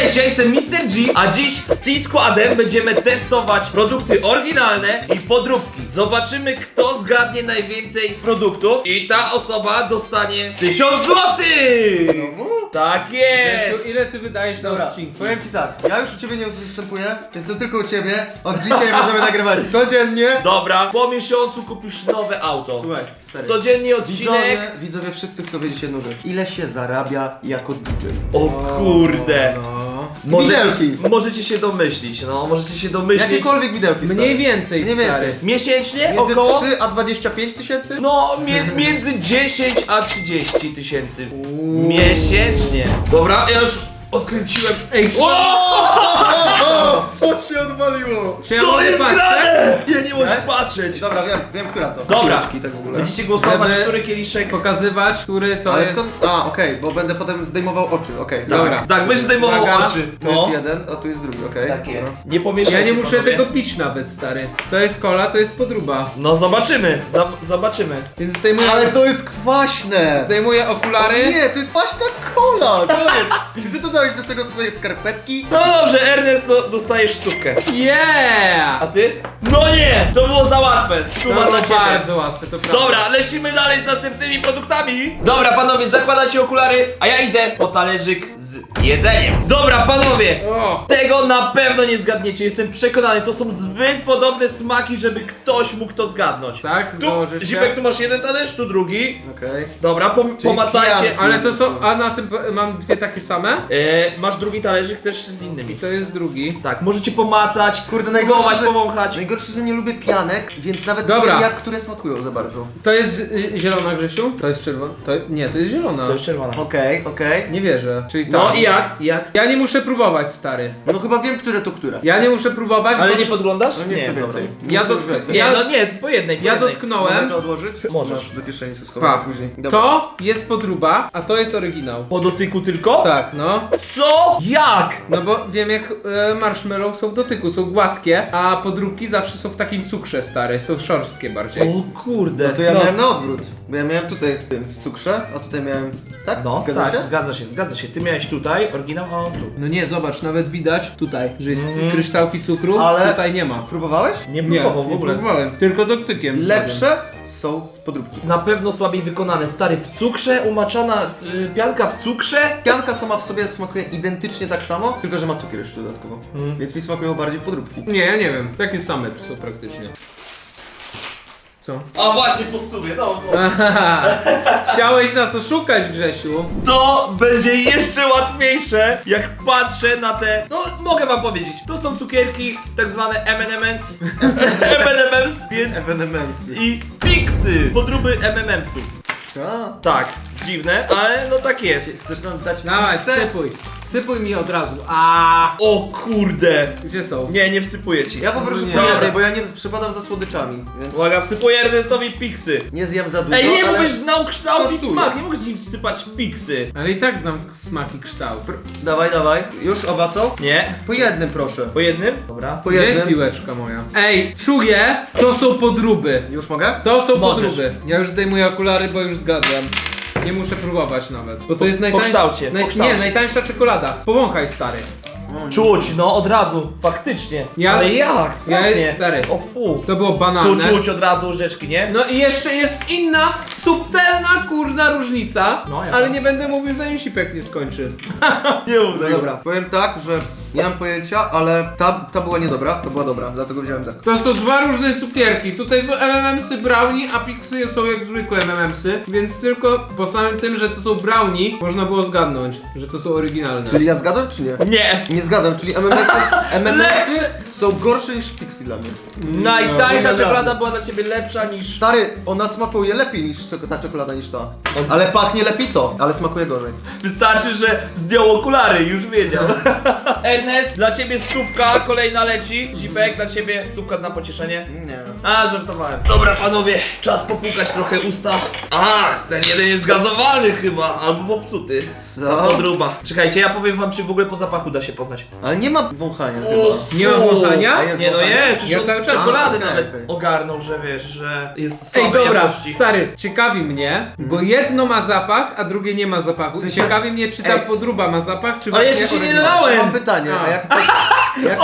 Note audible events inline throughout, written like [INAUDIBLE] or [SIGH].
Cześć, ja jestem Mr. G, a dziś z T-Składem będziemy testować produkty oryginalne i podróbki. Zobaczymy, kto zgadnie najwięcej produktów i ta osoba dostanie 1000 złotych! Tak jest! Grzesiu, ile ty wydajesz na Dobra, odcinku? powiem ci tak, ja już u ciebie nie występuję, jestem tylko u ciebie. Od dzisiaj możemy [LAUGHS] nagrywać codziennie. Dobra, po miesiącu kupisz nowe auto. Słuchaj, stary. Codziennie Widzowie, odcinek. widzowie wszyscy chcą wiedzieć jedną rzecz. Ile się zarabia jako DJ? O kurde. No. Możecie, Widelki. możecie się domyślić, no, możecie się domyślić. Jakiekolwiek widełki, stary. Mniej więcej, Mniej stary. więcej. Miesięcznie Między około? 3 a 25 tysięcy? No, mie między 10 a 30 tysięcy miesięcznie. Dobra, ja już odkręciłem. Ej, Co się odwaliło? czy ja Co mogę jest patrzeć? grane? Ja nie muszę Nie? patrzeć. Dobra, wiem, wiem, która to. Dobra, tak w ogóle. będziecie głosować, Żeby- który kieliszek. Pokazywać, który to Ale jest... skąd? A, okej, bo będę potem zdejmował oczy, okej. Dobra. Tak, będziesz zdejmował Uwaga. oczy. Tu jest jeden, a tu jest drugi, okej. Tak jest. Dobra. Nie pomieszajcie. Ja nie muszę panowie. tego pić nawet, stary. To jest kola, to jest podruba. No zobaczymy, Zab zobaczymy. Więc zdejmuję, Ale to jest kwaśne! zdejmuję okulary. Nie, to jest kwaśna kola! To jest. Czy ty dodałeś do tego swoje skarpetki? No dobrze, Ernest, no, dostajesz sztukę. Yeah! A ty? No nie, to było za łatwe. To było dla ciebie. bardzo łatwe, to prawda. Dobra, lecimy dalej z następnymi produktami. Dobra, panowie, zakładacie okulary, a ja idę po talerzyk z jedzeniem. Dobra, panowie, O! tego na pewno nie zgadniecie, jestem przekonany. To są zbyt podobne smaki, żeby ktoś mógł to zgadnąć. Tak, Tu, założysz się. Zipek, tu masz jeden talerz, tu drugi. Okej. Dobra, pom pomacajcie. pijanki. Ale to są, a na tym mam dwie takie same? E, masz drugi talerzyk też z I innymi. to jest drugi. Tak, możecie pomacać, Kurde, spróbować, najgorsze, że, powąchać. najgorsze, że nie lubię pianek, więc nawet Dobra. nie wiem jak które smakują za bardzo. To jest y, zielona, Grzesiu? To jest czerwona? To, nie, to jest zielona. To jest czerwona. Okej, okej. Nie wierzę. Czyli tak. No i jak? I jak? Ja nie muszę próbować, stary. No chyba wiem, które to które. Ja nie muszę próbować, Ale bo nie podglądasz? No nie chcę dobra. więcej. Ja Nie chcę więcej. Nie, Ja- no nie, po jednej, po ja jednej. Mogę dotknąłem. to odłożyć? Możesz. Masz do kieszeni sobie schowam Pa. później. Dobra. To jest podruba, a to jest oryginał. Po dotyku tylko? Tak, no. Co? Jak? No bo wiem jak e, marshmallow są w dotyku, są gładkie, a podróbki zawsze są w takim cukrze stary, są szorstkie bardziej. O kurde. No to ja No. miałem na odwrót. Bo ja miałem tutaj w tym w cukrze, a tutaj miałem. Tak? No, Zgadza tak, się? zgadza się, zgadza się. Ty miałeś tutaj oryginał, a on tu. No nie, zobacz, nawet widać tutaj, że jest Mhm. kryształki cukru, Ale- tutaj nie ma. Próbowałeś? Nie Nie, próbował w nie ogóle. próbowałem, tylko dotykiem. Lepsze są podróbki. Na pewno słabiej wykonane. Stary, w cukrze, umaczana y, pianka w cukrze? Pianka sama w sobie smakuje identycznie tak samo, tylko że ma cukier jeszcze dodatkowo. Mm. Więc mi smakują bardziej podróbki. Nie, ja nie wiem, takie same są praktycznie. Co? A właśnie, po stówie, no. no. Aha, chciałeś nas oszukać, Grzesiu. To będzie jeszcze łatwiejsze, jak patrzę na te... No, mogę wam powiedzieć. To są cukierki, tak zwane M&M's. [LAUGHS] M&M's, więc... Evenementsy. I Pixy, podróby M&M'sów. Co? Tak, dziwne, ale no tak jest. Chcesz nam dać Dawaj, pizzę? wsypuj. Wsypuj mi od razu. A O kurde. Gdzie są? Nie, nie wsypuję ci. Ja poproszę Nie. po jednej, bo ja nie przepadam za słodyczami, więc Uwaga, wsypuję Ernestowi Pixy. nie zjem za dużo, Ej, nie ale... mówisz, znał kształt i smak, nie mogę ci wsypać Pixy. Ale i tak znam smak i kształt. Dawaj, dawaj. Już oba są? Nie? Po jednym proszę. Po jednym? Dobra. Po Gdzie jest jednym. piłeczka moja? Ej, czuję, to są podróby. Już mogę? To są Możesz. podróby. Ja już zdejmuję okulary, bo już zgadłem. Nie muszę próbować nawet. Bo to jest po najtańsza. kształcie, po kształcie. Nie, najtańsza czekolada. Powąchaj stary. Czuć, no od razu, faktycznie. Ja- Ale jak? Strasznie. Ja- stary. O fu. To było Tu banalne. czuć od razu łyżeczki, nie? No i jeszcze jest inna, subtelna kurna różnica. No, jaka? ale nie będę mówił zanim sipek nie skończy. [LAUGHS] Nie mów No dobra, powiem tak, że nie mam pojęcia, ale ta, ta była niedobra, to była dobra, dlatego wziąłem tak. To są dwa różne cukierki. Tutaj są MMMsy brownie, a Pixy są jak zwykłe MMMsy. Więc tylko po samym tym, że to są brownie, można było zgadnąć, że to są oryginalne. Czyli ja zgadłem czy nie? Nie. Nie zgadłem, czyli MMS-y, MMS-y Lepsze. [LAUGHS] są gorsze niż Pixie dla mnie. Najtańsza No, czekolada była dla ciebie lepsza niż... Stary, ona smakuje lepiej niż ta czekolada niż ta. Ale pachnie lepiej to, ale smakuje gorzej. Wystarczy, że zdjął okulary, już wiedział. [LAUGHS] Ernest, dla ciebie stówka, kolejna leci. Zipek, dla ciebie stówka na pocieszenie. Nie. A, żartowałem. Dobra, panowie, czas popłukać trochę usta. Ach, ten jeden jest gazowany chyba, albo popsuty. Co? Podruba. Czekajcie, ja powiem wam, czy w ogóle po zapachu da się poznać. Ale nie ma wąchania chyba. Nie ma A jest Nie no jest, Ja cały czas- czekolady A, okej, nawet okej. ogarnął, że wiesz, że jest Ej, słabej dobra, jakości. stary, ciekawi mnie, bo jedno ma zapach, a drugie nie ma zapachu. I sensie- ciekawi mnie, czy ta Ej. podruba ma zapach, czy Ale właśnie jeszcze się nie oryginalna. dodałem. Mam pytanie, a A. jak, jak,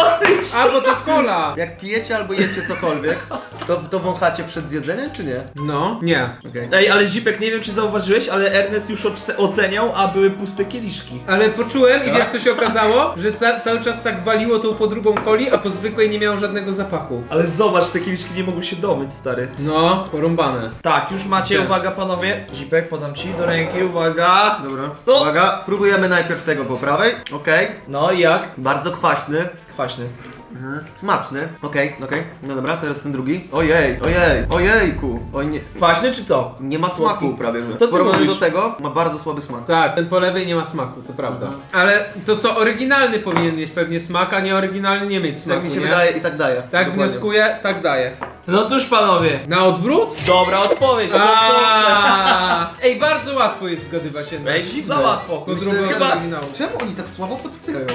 A, bo to cola. jak pijecie albo jecie cokolwiek, to, to wąchacie przed zjedzeniem, czy nie? No, nie. Okej. Ej, ale Zipek, nie wiem czy zauważyłeś, ale Ernest już oce- oceniał, a były puste kieliszki. Ale poczułem Tak? i wiesz co się okazało? Że ta, cały czas tak waliło tą podrubą coli, a po zwykłej nie miało żadnego zapachu. Ale zobacz, te kieliszki nie mogły się domyć, stary. No, porąbane. Tak, już macie, Gdzie? uwaga panowie. Zipek, podam ci do ręki, uwaga. Dobra. No. Uwaga, próbujemy najpierw tego po prawej. Okej. No i jak? Bardzo kwaśny. Kwaśny. Mhm. Smaczny. Okej, okej. No dobra, teraz ten drugi. Ojej, ojej, ojejku. Oj, nie, Kwaśny czy co? nie ma smaku prawie, że. Co ty W porównaniu do mówisz? tego ma bardzo słaby smak. Tak, ten po lewej nie ma smaku, to prawda. Ale to co, oryginalny powinien mieć pewnie smak, a nieoryginalny nie mieć smaku, Tak mi się nie? wydaje i tak daje. Tak Dokładnie. wnioskuję, tak daję. No cóż panowie. Na odwrót? Dobra odpowiedź. A, Ej, bardzo łatwo jest zgadywać jednak. Ej, za łatwo. Że- Chyba... Oryginału. Czemu oni tak słabo podpierają?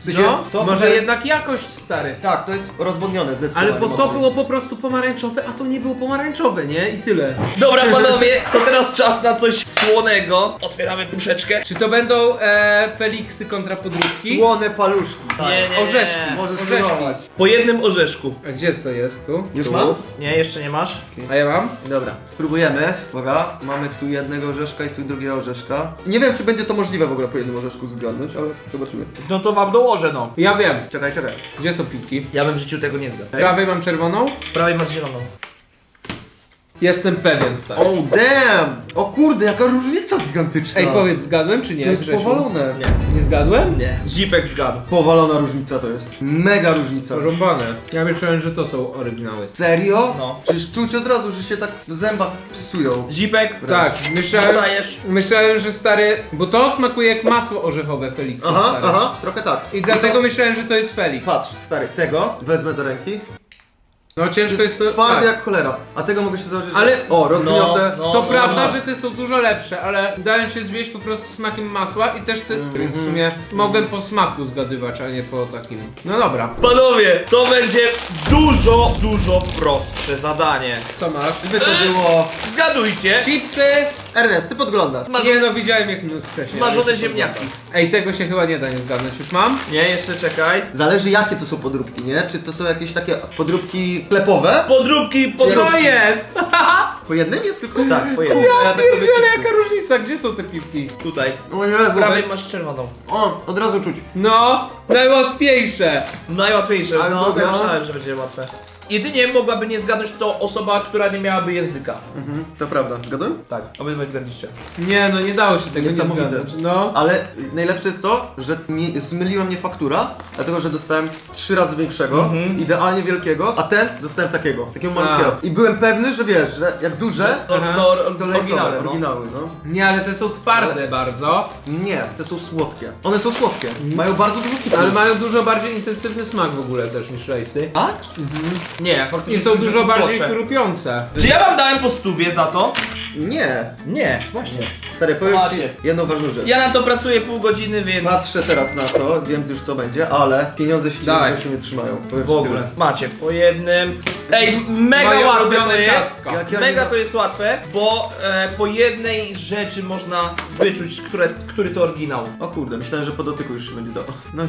W sensie, No, to może jest- jednak jakość, stary. Tak, to jest rozwodnione zdecydowanie. Ale bo to było po prostu pomarańczowe, a to nie było pomarańczowe, nie? I tyle. Dobra panowie, to teraz czas na coś słonego. Otwieramy puszeczkę. Czy to będą e, Feliksy kontra podróbki? Słone paluszki. Nie, nie, nie. Orzeszki. Możesz Orzeszki. próbować. Po jednym orzeszku. A gdzie to jest? Tu? Już tu. mam? Nie, jeszcze nie masz? A ja mam? Dobra, spróbujemy. Uwaga, mamy tu jednego orzeszka i tu drugiego orzeszka. Nie wiem, czy będzie to możliwe w ogóle po jednym orzeszku zgadnąć, ale zobaczymy. No to wam dołożę no. Ja wiem. Czekaj, czekaj. Gdzie są piłki? Ja bym w życiu tego nie zgadł. Prawej mam czerwoną? Prawie masz zieloną. Jestem pewien, stary. Oh damn! O kurde, jaka różnica gigantyczna! Ej, powiedz, zgadłem czy nie? To jest Grzesiu? powalone. Nie. Nie zgadłem? Nie. Zipek zgadł. Powalona różnica to jest. Mega różnica. Porąbane. Ja myślałem, że to są oryginały. Serio? No. Przecież czuć od razu, że się tak w zębach psują. Zipek, Tak, myślałem, myślałem, że stary, bo to smakuje jak masło orzechowe Feliksa, Aha, stary. aha, trochę tak. I dlatego myślałem, że to jest Felix. Patrz, stary, tego wezmę do ręki. No ciężko jest to... Twardy tak. jak cholera. A tego mogę się założyć. że- Ale- O, rozgniotę. No, no. To prawda, aha. że te są dużo lepsze, ale dają się zwieść po prostu smakiem masła i też te, Mhm. więc w sumie mogłem po smaku zgadywać, a nie po takim. No dobra. Panowie, to będzie dużo, dużo prostsze zadanie. Co masz? Gdyby to było... Zgadujcie. Chipsy! Ernest, ty podglądasz. Nie no, widziałem jak news wcześniej. Smażone ziemniaki. Ej, tego się chyba nie da nie zgadnąć. Już mam? Nie, jeszcze czekaj. Zależy jakie to są podróbki, nie? Czy to są jakieś takie podróbki sklepowe? Podróbki, podróbki. Co jest? [LAUGHS] Po jednym jest tylko... Tak, po jednym. Ja tak chipsy. jaka różnica? Gdzie są te piwki? Tutaj. O Jezu, W prawej masz czerwoną. O, od razu czuć. No, najłatwiejsze. Najłatwiejsze, Ale no, ja myślałem, że będzie łatwe. Jedynie mogłaby nie zgadnąć to osoba, która nie miałaby języka. Mhm, to prawda. Zgadłem? Tak, obydwaj zgadliście. Nie no, nie dało się tego nie Niesamowite. zgadnąć. No. Ale najlepsze jest to, że mi, zmyliła mnie faktura, dlatego że dostałem trzy razy większego, Mhm. idealnie wielkiego, a ten dostałem takiego, takiego malutkiego. I byłem pewny, że wiesz, że jak duże, To, Aha. to, to to lejsowe, oryginalne, no. oryginały, no. Nie, ale te są twarde bardzo, Nie, te są słodkie. One są słodkie. Mają bardzo dużo cukru. ale mają dużo bardziej intensywny smak w ogóle też niż rejsy. Tak? Nie, faktycznie I są dużo bardziej chrupiące. Czy ja wam dałem po stówie za to? Nie. Nie, właśnie. Stary, powiem ci Macie. jedną ważną rzecz. Ja na to pracuję pół godziny, więc Patrzę teraz na to, wiem już co będzie, ale pieniądze się, się nie trzymają. Powiem w ci ogóle. tyle. Macie po jednym. Ej, mega Moje łatwe to ulubione jest. ciastka. Jak ja Mega nie- to jest łatwe, bo e, po jednej rzeczy można wyczuć, które, który to oryginał. O kurde, myślałem, że po dotyku już się będzie dało. No,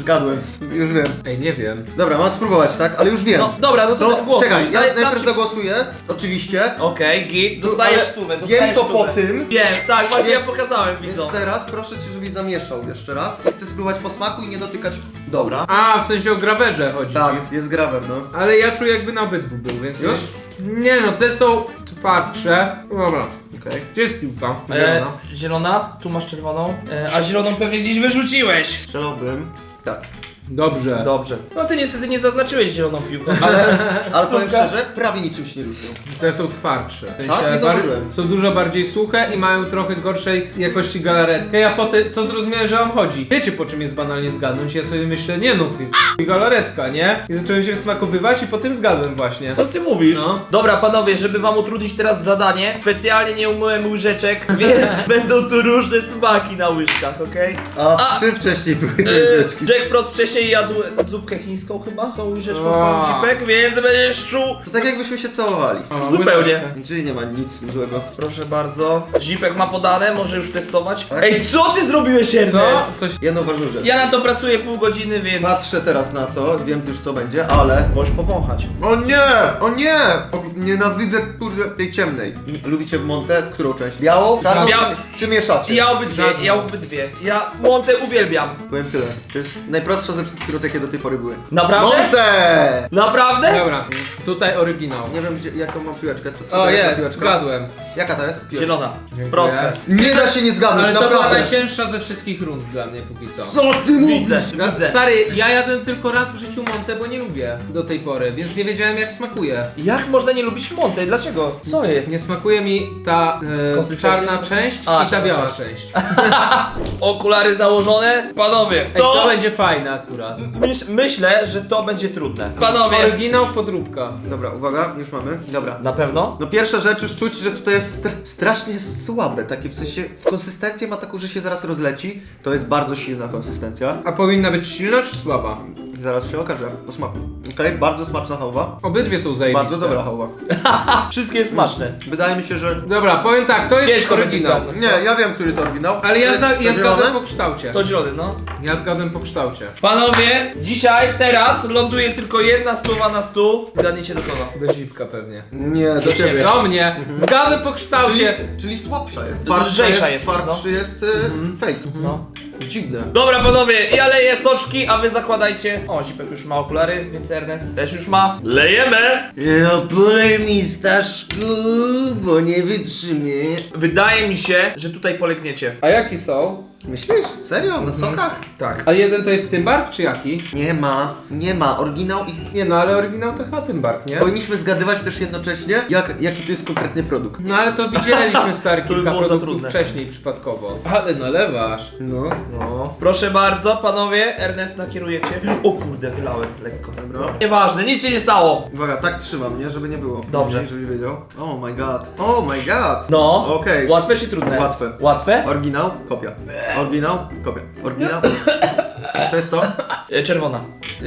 zgadłem. Już wiem. Ej, nie wiem. Dobra, mam spróbować, tak? Ale już wiem. No dobra, no to, To głosuj. czekaj, ja Ale najpierw zagłosuję, oczywiście. Okej, git, dostajesz ale stówę, wiem dostajesz to stówę. po tym. Wiem, tak, właśnie Więc- ja pokazałem Więc widzom. teraz proszę cię, żebyś zamieszał jeszcze raz i chcę spróbować po smaku i nie dotykać. Dobra. A, w sensie o grawerze chodzi Tak, ci. jest grawer, no. Ale ja czuję jakby na obydwu był, więc... Już? Nie no, te są twardsze. Dobra. Okej. Gdzie jest piłka? E, Zielona. zielona, tu masz czerwoną, e, a zieloną pewnie gdzieś wyrzuciłeś. Strzelałbym. Tak. Dobrze. Dobrze. No ty niestety nie zaznaczyłeś zieloną piłką. [LAUGHS] Ale, ale powiem szczerze, prawie niczym się nie różnią. Te są twardsze. W sensie Tak? Nie bar- zauważyłem. są dużo bardziej suche i mają trochę gorszej jakości galaretkę. Ja potem to zrozumiałem, że wam chodzi. Wiecie po czym jest banalnie zgadnąć? Ja sobie myślę, nie no, i galaretka, nie? I zacząłem się smakowywać i potem zgadłem właśnie. Co ty mówisz? No. Dobra, panowie, żeby wam utrudnić teraz zadanie, specjalnie nie umyłem łyżeczek, [LAUGHS] więc będą tu różne smaki na łyżkach, okej? A, trzy wcześniej były te łyżeczki. Jack Frost wcześniej jadł zupkę chińską chyba, tą łyżeczką Wow. zipek, więc będziesz czuł. To tak jakbyśmy się całowali. O, Zupełnie. łyżeczkę. Czyli nie ma nic złego. Proszę bardzo. Zipek ma podane, może już testować. Tak. Ej, co ty zrobiłeś, Ernest? Co? Coś... Jedną ważną rzecz. Ja na to pracuję pół godziny, więc... Patrzę teraz na to, wiem już co będzie, ale... Możesz powąchać. O nie! O nie! O, nienawidzę kurde tej ciemnej. Lubicie Monte? Którą część? Białą? Czarną? Czy, mieszacie? Ja obydwie, ja obydwie. Ja Monte uwielbiam. Powiem tyle. To jest najprostsza ze wszystkich, które jakie do tej pory były. Naprawdę? Monte! Naprawdę? Dobra, tutaj oryginał. Nie wiem gdzie, jaką mam piłeczkę. To, co O to za jest, piłeczka? zgadłem. Jaka to jest? Piłeczka. Zielona. Proste. Nie da się nie zgadnąć, Ale to była naprawdę. najcięższa ze wszystkich rund dla mnie póki co. Co ty mówisz? Widzę, No, widzę. Stary, ja jadłem tylko raz w życiu Monte, bo nie lubię do tej pory, więc nie wiedziałem jak smakuje. Jak można nie lubić Monte? Dlaczego? Co jest? Nie smakuje mi ta e, Konsystencja? czarna część A, i ta czarna biała część. część. [LAUGHS] Okulary założone? Panowie, Ej, to to... będzie fajne akurat. Myśl, myślę, że to będzie trudne. Panowie! Oryginał, podróbka. Dobra, uwaga, już mamy. Dobra. Na pewno? No pierwsza rzecz już czuć, że tutaj jest stra strasznie słabe, takie w sensie w konsystencję ma taką, że się zaraz rozleci. To jest bardzo silna konsystencja. A powinna być silna czy słaba? Zaraz się okaże po smaku. Okej, bardzo smaczna hałowa. Obydwie są zajebiste. Bardzo dobra hałowa. [LAUGHS] Wszystkie smaczne. Wydaje mi się, że... Dobra, powiem tak, to jest Ciężko będzie oryginał. zgadnąć. Nie, ja wiem, który to oryginał. Ale ja, zna, jest- ja zielone? zgadłem po kształcie. To zielony, no. Ja zgadłem po kształcie. Panowie, dzisiaj, teraz ląduje tylko jedna stuwa na stół. Zgadnijcie do kogo. Do zipka pewnie. Nie, do ciebie. Do mnie! Zgadłem po Czyli, kształcie. czyli słabsza jest. Lżejsza jest, Twardszy jest y, fake. No. Dziwne. Dobra panowie, ja leję soczki, a wy zakładajcie. O, Zipek już ma okulary, więc Ernest też już ma. Lejemy! No polej mi Staszku, bo nie wytrzymie. Wydaje mi się, że tutaj polegniecie. A jaki są? Myślisz? Serio? Na sokach? Tak. A jeden to jest Tymbark czy jaki? Nie ma, nie ma. Oryginał i Nie no, ale oryginał to chyba Tymbark, nie? Powinniśmy zgadywać też jednocześnie, jak, jaki to jest konkretny produkt. No ale to widzieliśmy stary [LAUGHS] by kilka było za produktów trudne. wcześniej przypadkowo. Ale nalewasz. No. No. Proszę bardzo, panowie, Ernest nakierujecie. O kurde, wylałem lekko. Dobra. Nieważne, nic się nie stało. Uwaga, tak trzymam, nie? Żeby nie było. Dobrze. Nie, Żeby wiedział. Oh my god. Oh my god. No. Okej. Łatwe czy trudne? Łatwe. Łatwe? Oryginał, kopia. Oryginał, kopia. Oryginał. To jest co? E, Czerwona.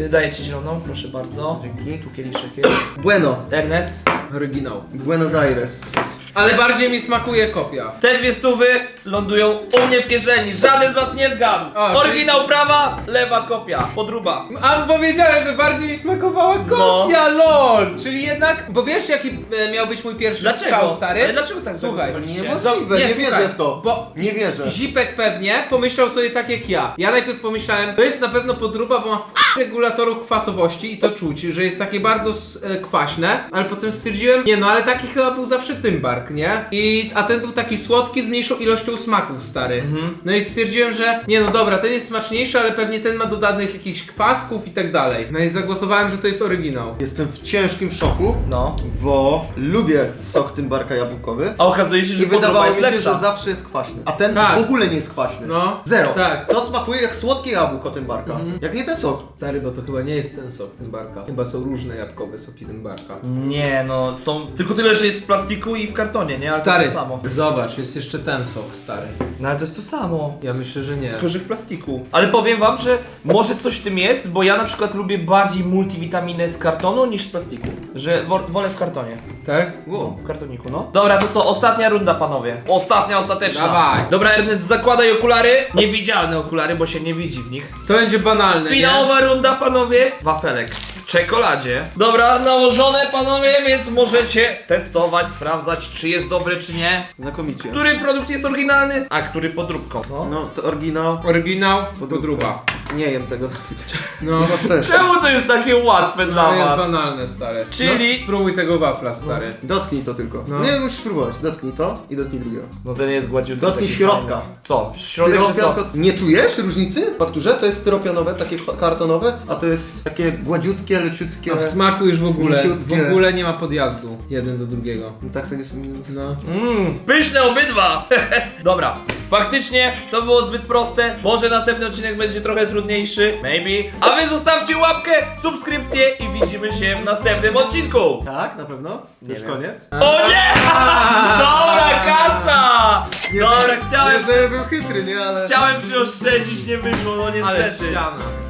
E, Daję ci zieloną, proszę bardzo. Dzięki. Tu kieliszek jest. Bueno. Ernest. Oryginał. Buenos Aires. Ale bardziej mi smakuje kopia. Te dwie stówy lądują u mnie w kieszeni. Żaden z was nie zgadł. Oryginał prawa, lewa kopia. Podruba. A powiedziałem, że bardziej mi smakowała kopia, lol! Czyli jednak, bo wiesz jaki e, miał być mój pierwszy Dlaczego? strzał, stary? Ale dlaczego tak Słuchaj, zagłosowaliście? Niemożliwe, nie, słuchaj, wierzę w to. Bo Nie wierzę. Zipek pewnie pomyślał sobie tak jak ja. Ja najpierw pomyślałem, to jest na pewno podruba, bo ma w regulatorów kwasowości i to czuć, że jest takie bardzo s- e, kwaśne, ale potem stwierdziłem, nie no, ale taki chyba był zawsze Tymbark, nie? I, a ten był taki słodki z mniejszą ilością smaków, stary. No i stwierdziłem, że nie no dobra, ten jest smaczniejszy, ale pewnie ten ma dodanych jakichś kwasków i tak dalej. No i zagłosowałem, że to jest oryginał. Jestem w ciężkim szoku, No. bo lubię sok Tymbarka jabłkowy. A okazuje się, że I wydawało podruba mi jest się, lepsza. że zawsze jest kwaśny. A ten Tak. w ogóle nie jest kwaśny. No. Zero. Tak. To smakuje jak słodkie jabłko Tymbarka. Jak nie ten sok. Stary, bo to chyba nie jest ten sok Tymbarka. Chyba są różne jabłkowe soki Tymbarka. Nie no, są tylko tyle, że jest w plastiku i w kartonie, nie? Ale Stary, to jest to samo. zobacz, jest jeszcze ten sok, stary. No ale to jest to samo. Ja myślę, że nie. Tylko, że w plastiku. Ale powiem wam, że może coś w tym jest, bo ja na przykład lubię bardziej multivitaminę z kartonu niż z plastiku. Że wo wolę w kartonie. Tak? Wow. W kartoniku, no. Dobra, to co? Ostatnia runda, panowie. Ostatnia, ostateczna. Dawaj. Dobra, Ernest, zakładaj okulary. Niewidzialne okulary, bo się nie widzi w nich. To będzie banalne, nie? Finałowa runda, panowie. Wafelek czekoladzie. Dobra, nałożone, panowie, więc możecie testować, sprawdzać, czy jest dobry, czy nie. Znakomicie. Który produkt jest oryginalny, a który podróbką. No. No, to oryginał. Oryginał, Podróbka. Nie jem tego Dawid. No, [LAUGHS] sensu. Czemu to jest takie łatwe dla to jest was? banalne, stary. Czyli- No, spróbuj tego wafla, stary. Dotknij to tylko. No. Nie, musisz spróbować. Dotknij to i dotknij drugiego. No ten jest gładziutki. Dotknij taki środka. fajny. Co? Środek czy co? Nie czujesz różnicy w fakturze? To jest styropianowe, takie kwa- kartonowe, a to jest takie gładziutkie, leciutkie. A w smaku już w ogóle, w mięciutkie. ogóle nie ma podjazdu jeden do drugiego. No Tak to nie są... No. Mmm, pyszne obydwa! [LAUGHS] Dobra, faktycznie to było zbyt proste. Może następny odcinek będzie trochę trudniejszy, maybe. A wy zostawcie łapkę, subskrypcję i widzimy się w następnym odcinku. Tak, na pewno? To już wiem. koniec? O nie! [LAUGHS] Dobra, kasa! Dobra, chciałem, Nie, że był chytry, nie? Ale... chciałem przyoszczędzić, nie wyszło, no Ale niestety. ściana.